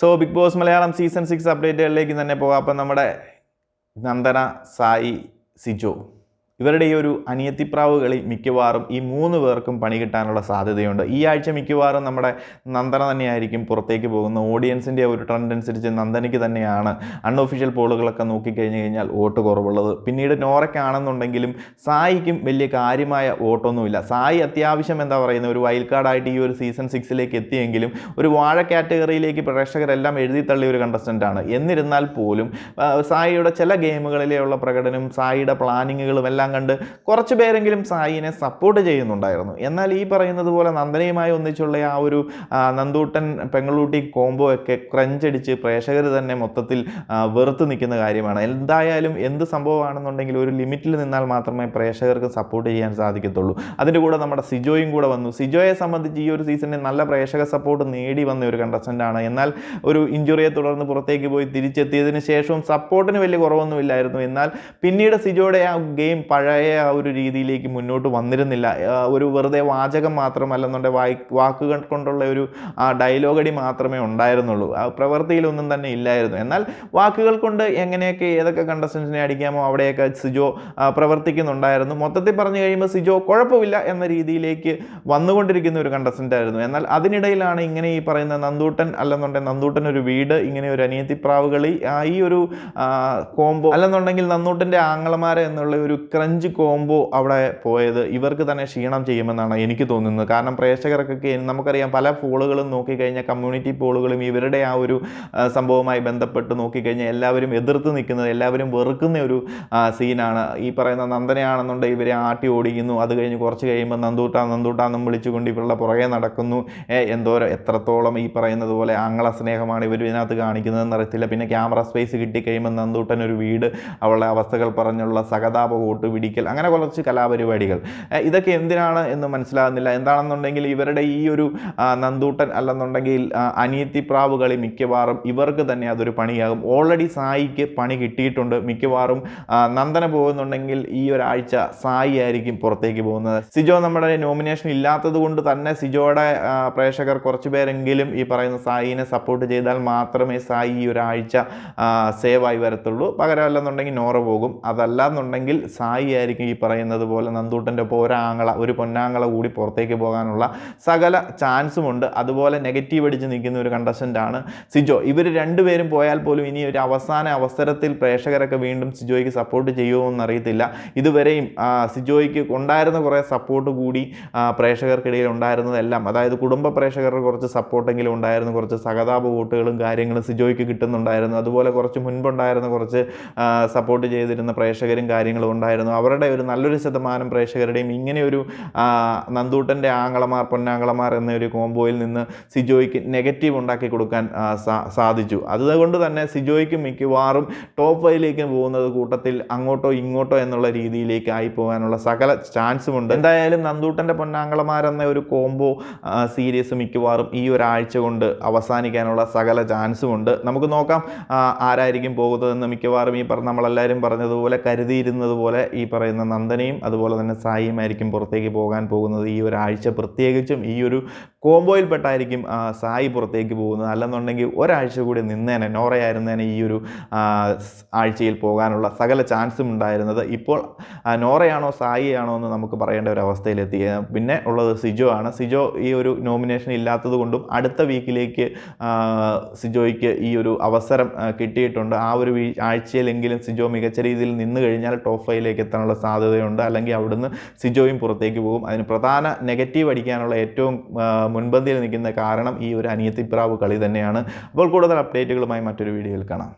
So Bigg Boss Malayalam season six അപ്ഡേറ്റുകളിലേക്ക് തന്നെ പോകാം. അപ്പം നമ്മുടെ നന്ദന സായി സിജോ. ഇവരുടെ ഈ ഒരു അനിയത്തിപ്രാവ് കളി മിക്കവാറും ഈ മൂന്ന് പേർക്കും പണി കിട്ടാനുള്ള സാധ്യതയുണ്ട്. ഈ ആഴ്ച മിക്കവാറും നമ്മുടെ നന്ദന തന്നെയായിരിക്കും പുറത്തേക്ക് പോകുന്ന ഓഡിയൻസിന്റെ ഒരു ട്രെൻഡ് അനുസരിച്ച് നന്ദനയ്ക്ക് തന്നെയാണ് അൺഒഫീഷ്യൽ പോളുകളൊക്കെ നോക്കിക്കഴിഞ്ഞ് കഴിഞ്ഞാൽ വോട്ട് കുറവുള്ളത്. പിന്നീട് നോറയ്ക്കാണെന്നുണ്ടെങ്കിലും സായിക്കും വലിയ കാര്യമായ വോട്ടൊന്നുമില്ല. സായി അത്യാവശ്യം എന്താ പറയുന്നത്? ഒരു വൈൽഡ് കാർഡായിട്ട് ഈ ഒരു സീസൺ സിക്സിലേക്ക് എത്തിയെങ്കിലും ഒരു വാഴ കാറ്റഗറിയിലേക്ക് പ്രേക്ഷകരെല്ലാം എഴുതി തള്ളിയ ഒരു കണ്ടസ്റ്റന്റാണ് എന്നിരുന്നാൽ പോലും സായിയുടെ ചില ഗെയിമുകളിലെയുള്ള പ്രകടനം സായിയുടെ പ്ലാനിങ്ങുകളും എല്ലാം കണ്ട് കുറച്ച് പേരെങ്കിലും സായിനെ സപ്പോർട്ട് ചെയ്യുന്നുണ്ടായിരുന്നു. എന്നാൽ ഈ പറയുന്നത് പോലെ നന്ദനയുമായി ഒന്നിച്ചുള്ള ആ ഒരു നന്ദൂട്ടൻ പെങ്ങളൂട്ടി കോംബോ ഒക്കെ ക്രഞ്ചടിച്ച് പ്രേക്ഷകർ തന്നെ മൊത്തത്തിൽ വെറുത്ത് നിൽക്കുന്ന കാര്യമാണ്. എന്തായാലും എന്ത് സംഭവമാണെന്നുണ്ടെങ്കിൽ ഒരു ലിമിറ്റിൽ നിന്നാൽ മാത്രമേ പ്രേക്ഷകർക്ക് സപ്പോർട്ട് ചെയ്യാൻ സാധിക്കത്തുള്ളൂ. അതിന്റെ കൂടെ നമ്മുടെ സിജോയും കൂടെ വന്നു. സിജോയെ സംബന്ധിച്ച് ഈ ഒരു സീസണിൽ നല്ല പ്രേക്ഷക സപ്പോർട്ട് നേടി വന്ന ഒരു കണ്ടസ്റ്റന്റാണ് എന്നാൽ ഒരു ഇഞ്ചുറിയെ തുടർന്ന് പുറത്തേക്ക് പോയി തിരിച്ചെത്തിയതിന് ശേഷവും സപ്പോർട്ടിന് വലിയ കുറവൊന്നുമില്ലായിരുന്നു എന്നാൽ പിന്നീട് സിജോയുടെ ആ ഗെയിം പഴയ ആ ഒരു രീതിയിലേക്ക് മുന്നോട്ട് വന്നിരുന്നില്ല. ഒരു വെറുതെ വാചകം മാത്രമല്ലെന്നുണ്ടെ വായി വാക്കുകൾ കൊണ്ടുള്ള ഒരു ഡയലോഗടി മാത്രമേ ഉണ്ടായിരുന്നുള്ളൂ. ആ പ്രവൃത്തിയിലൊന്നും തന്നെ ഇല്ലായിരുന്നു. എന്നാൽ വാക്കുകൾ കൊണ്ട് എങ്ങനെയൊക്കെ ഏതൊക്കെ കണ്ടസ്റ്റൻസിനെ അടിക്കാമോ അവിടെയൊക്കെ സിജോ പ്രവർത്തിക്കുന്നുണ്ടായിരുന്നു. മൊത്തത്തിൽ പറഞ്ഞു കഴിയുമ്പോൾ സിജോ കുഴപ്പമില്ല എന്ന രീതിയിലേക്ക് വന്നുകൊണ്ടിരിക്കുന്ന ഒരു കണ്ടസ്റ്റന്റ് ആയിരുന്നു. എന്നാൽ അതിനിടയിലാണ് ഇങ്ങനെ ഈ പറയുന്ന നന്ദൂട്ടൻ അല്ലെന്നുണ്ടെങ്കിൽ നന്ദൂട്ടൻ ഒരു വീട് ഇങ്ങനെ ഒരു അനിയത്തിപ്രാവുകളി ഈ ഒരു കോംബോ അല്ലെന്നുണ്ടെങ്കിൽ നന്ദൂട്ടന്റെ ആങ്ങളമാരെ എന്നുള്ള ഒരു കോംബോ അവിടെ പോയത് ഇവർക്ക് തന്നെ ക്ഷീണം ചെയ്യുമെന്നാണ് എനിക്ക് തോന്നുന്നത്. കാരണം പ്രേക്ഷകർക്കൊക്കെ നമുക്കറിയാം പല പോളുകളും നോക്കിക്കഴിഞ്ഞാൽ കമ്മ്യൂണിറ്റി പോളുകളും ഇവരുടെ ആ ഒരു സംഭവവുമായി ബന്ധപ്പെട്ട് നോക്കിക്കഴിഞ്ഞാൽ എല്ലാവരും എതിർത്ത് നിൽക്കുന്നത് എല്ലാവരും വെറുക്കുന്ന ഒരു സീനാണ് ഈ പറയുന്ന നന്ദനയാണെന്നുണ്ടെങ്കിൽ ഇവരെ ആട്ടി ഓടിക്കുന്നു. അത് കഴിഞ്ഞ് കുറച്ച് കഴിയുമ്പോൾ നന്ദൂട്ടാ നന്ദൂട്ടാന്നും വിളിച്ചുകൊണ്ട് ഇവരുടെ പുറകെ നടക്കുന്നു. എന്തോരം എത്രത്തോളം ഈ പറയുന്നത് പോലെ ആങ്ങള സ്നേഹമാണ് ഇവർ ഇതിനകത്ത് കാണിക്കുന്നതെന്ന് അറിയത്തില്ല. പിന്നെ ക്യാമറ സ്പേസ് കിട്ടിക്കഴിയുമ്പോൾ നന്ദൂട്ടൻ ഒരു വീട് അവളുടെ അവസ്ഥകൾ പറഞ്ഞുള്ള സഹതാപ വോട്ട് പിടിക്കൽ അങ്ങനെ കുറച്ച് കലാപരിപാടികൾ. ഇതൊക്കെ എന്തിനാണ് എന്ന് മനസ്സിലാകുന്നില്ല. എന്താണെന്നുണ്ടെങ്കിൽ ഇവരുടെ ഈ ഒരു നന്ദൂട്ടൻ അല്ലെന്നുണ്ടെങ്കിൽ ആ, അനിയത്തി പ്രാവ് കളി മിക്കവാറും ഇവർക്ക് തന്നെ അതൊരു പണിയാകും. ഓൾറെഡി സായിക്ക് പണി കിട്ടിയിട്ടുണ്ട്. മിക്കവാറും നന്ദന പോകുന്നുണ്ടെങ്കിൽ ഈ ഒരാഴ്ച സായി ആയിരിക്കും പുറത്തേക്ക് പോകുന്നത്. സിജോ നമ്മുടെ നോമിനേഷൻ ഇല്ലാത്തത് കൊണ്ട് തന്നെ സിജോയുടെ പ്രേക്ഷകർ കുറച്ച് പേരെങ്കിലും ഈ പറയുന്ന സായിനെ സപ്പോർട്ട് ചെയ്താൽ മാത്രമേ സായി ഈ ഒരാഴ്ച സേവായി വരത്തുള്ളൂ. പകരമല്ലെന്നുണ്ടെങ്കിൽ നോറ പോകും. അതല്ല എന്നുണ്ടെങ്കിൽ സായി ആയിരിക്കും ഈ പറയുന്നത് പോലെ നന്ദൂട്ടന്റെ പോരാങ്ങള ഒരു പൊന്നാങ്ങള കൂടി പുറത്തേക്ക് പോകാനുള്ള സകല ചാൻസും ഉണ്ട്. അതുപോലെ നെഗറ്റീവ് അടിച്ച് നിൽക്കുന്ന ഒരു കണ്ടസ്റ്റന്റാണ് സിജോ. ഇവർ രണ്ടുപേരും പോയാൽ പോലും ഇനി ഒരു അവസാന അവസരത്തിൽ പ്രേക്ഷകരൊക്കെ വീണ്ടും സിജോയ്ക്ക് സപ്പോർട്ട് ചെയ്യുമോ എന്നറിയത്തില്ല. ഇതുവരെയും സിജോയ്ക്ക് ഉണ്ടായിരുന്ന കുറേ സപ്പോർട്ട് കൂടി പ്രേക്ഷകർക്കിടയിൽ ഉണ്ടായിരുന്നതെല്ലാം അതായത് കുടുംബ പ്രേക്ഷകർക്ക് കുറച്ച് സപ്പോർട്ടെങ്കിലും ഉണ്ടായിരുന്നു. കുറച്ച് സഹതാപ വോട്ടുകളും കാര്യങ്ങളും സിജോയ്ക്ക് കിട്ടുന്നുണ്ടായിരുന്നു. അതുപോലെ കുറച്ച് മുൻപുണ്ടായിരുന്ന കുറച്ച് സപ്പോർട്ട് ചെയ്തിരുന്ന പ്രേക്ഷകരും കാര്യങ്ങളും ഉണ്ടായിരുന്നു. അവരുടെ ഒരു നല്ലൊരു ശതമാനം പ്രേക്ഷകരുടെയും ഇങ്ങനെ ഒരു ആ, നന്ദൂട്ടന്റെ ആങ്ങളമാർ പൊന്നാങ്ങളമാർ എന്ന ഒരു കോംബോയിൽ നിന്ന് സിജോയ്ക്ക് നെഗറ്റീവ് ഉണ്ടാക്കി കൊടുക്കാൻ സാധിച്ചു. അതുകൊണ്ട് തന്നെ സിജോയ്ക്ക് മിക്കവാറും ടോപ്പ് ഫൈവിലേക്ക് പോകുന്നത് കൂട്ടത്തിൽ അങ്ങോട്ടോ ഇങ്ങോട്ടോ എന്നുള്ള രീതിയിലേക്ക് ആയി പോകാനുള്ള സകല ചാൻസും ഉണ്ട്. എന്തായാലും നന്ദൂട്ടന്റെ പൊന്നാങ്ങളമാരെന്ന ഒരു കോംബോ സീരീസ് മിക്കവാറും ഈ ഒരാഴ്ച കൊണ്ട് അവസാനിക്കാനുള്ള സകല ചാൻസും ഉണ്ട്. നമുക്ക് നോക്കാം ആരായിരിക്കും പോകുന്നതെന്ന് മിക്കവാറും ഈ പറഞ്ഞ നമ്മളെല്ലാവരും പറഞ്ഞതുപോലെ കരുതിയിരുന്നത് പോലെ പറയുന്ന നന്ദനയും അതുപോലെ തന്നെ സായിയുമായിരിക്കും പുറത്തേക്ക് പോകാൻ പോകുന്നത്. ഈ ഒരാഴ്ച പ്രത്യേകിച്ചും ഈ ഒരു കോംബോയിൽപ്പെട്ടായിരിക്കും സായി പുറത്തേക്ക് പോകുന്നത്. അല്ലെന്നുണ്ടെങ്കിൽ ഒരാഴ്ച കൂടി നിന്നേനെ നോറയായിരുന്നേനെ ഈ ഒരു ആഴ്ചയിൽ പോകാനുള്ള സകല ചാൻസും ഉണ്ടായിരുന്നത്. ഇപ്പോൾ നോറയാണോ സായിയാണോ എന്ന് നമുക്ക് പറയേണ്ട ഒരു അവസ്ഥയിലെത്തി. പിന്നെ ഉള്ളത് സിജോ ആണ്. സിജോ ഈ ഒരു നോമിനേഷൻ ഇല്ലാത്തത് കൊണ്ടും അടുത്ത വീക്കിലേക്ക് സിജോയ്ക്ക് ഈ ഒരു അവസരം കിട്ടിയിട്ടുണ്ട്. ആ ഒരു ആഴ്ചയിലെങ്കിലും സിജോ മികച്ച രീതിയിൽ നിന്ന് കഴിഞ്ഞാൽ ടോപ്പ് എത്താനുള്ള സാധ്യതയുണ്ട്. അല്ലെങ്കിൽ അവിടുന്ന് സിജോയും പുറത്തേക്ക് പോകും. അതിന് പ്രധാന നെഗറ്റീവ് അടിക്കാനുള്ള ഏറ്റവും മുൻപന്തിയിൽ നിൽക്കുന്ന കാരണം ഈ ഒരു അനിയത്തിപ്രാവ് കളി തന്നെയാണ്. അപ്പോൾ കൂടുതൽ അപ്ഡേറ്റുകളുമായി മറ്റൊരു വീഡിയോയിൽ കാണാം.